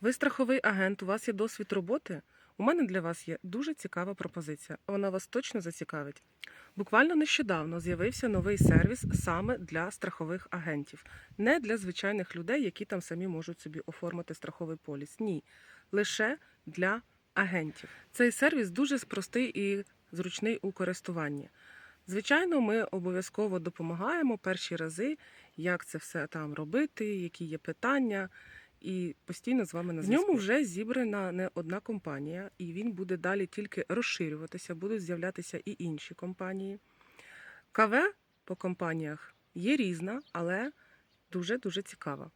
Ви страховий агент, у вас є досвід роботи. У мене для вас є дуже цікава пропозиція. Вона вас точно зацікавить. Буквально нещодавно з'явився новий сервіс саме для страхових агентів, не для звичайних людей, які там самі можуть собі оформити страховий поліс. Ні, лише для агентів. Цей сервіс дуже простий і зручний у користуванні. Звичайно, ми обов'язково допомагаємо перші рази, як це все там робити, які є питання, і постійно з вами на зв'язку. В ньому вже зібрана не одна компанія, і він буде далі тільки розширюватися, будуть з'являтися і інші компанії. КВ по компаніях є різна, але дуже дуже цікава.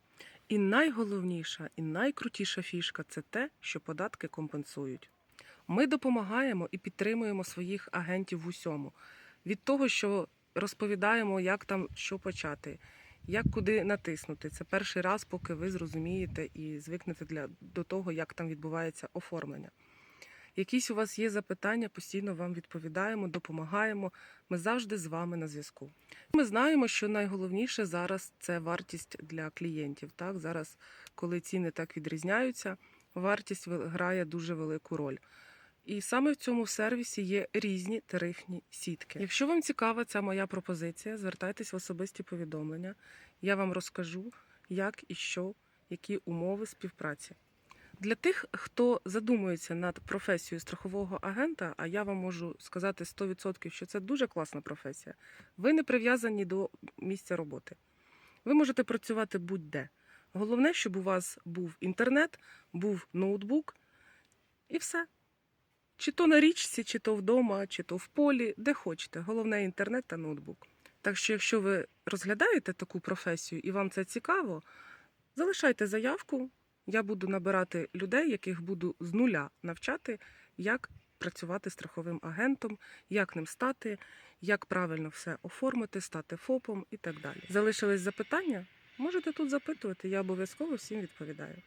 І найголовніша, і найкрутіша фішка це те, що податки компенсують. Ми допомагаємо і підтримуємо своїх агентів в усьому. Від того, що розповідаємо, як там що почати, як куди натиснути. Це перший раз, поки ви зрозумієте і звикнете для, до того, як там відбувається оформлення. Якісь у вас є запитання, постійно вам відповідаємо, допомагаємо. Ми завжди з вами на зв'язку. Ми знаємо, що найголовніше зараз це вартість для клієнтів. Так, зараз, коли ціни так відрізняються, вартість грає дуже велику роль. І саме в цьому сервісі є різні тарифні сітки. Якщо вам цікава ця моя пропозиція, звертайтесь в особисті повідомлення. Я вам розкажу, як і що, які умови співпраці. Для тих, хто задумується над професією страхового агента, а я вам можу сказати 100%, що це дуже класна професія. Ви не прив'язані до місця роботи. Ви можете працювати будь-де. Головне, щоб у вас був інтернет, був ноутбук і все. Чи то на річці, чи то вдома, чи то в полі, де хочете. Головне інтернет та ноутбук. Так що, якщо ви розглядаєте таку професію і вам це цікаво, залишайте заявку. Я буду набирати людей, яких буду з нуля навчати, як працювати страховим агентом, як ним стати, як правильно все оформити, стати ФОПом і так далі. Залишились запитання? Можете тут запитувати, я обов'язково всім відповідаю.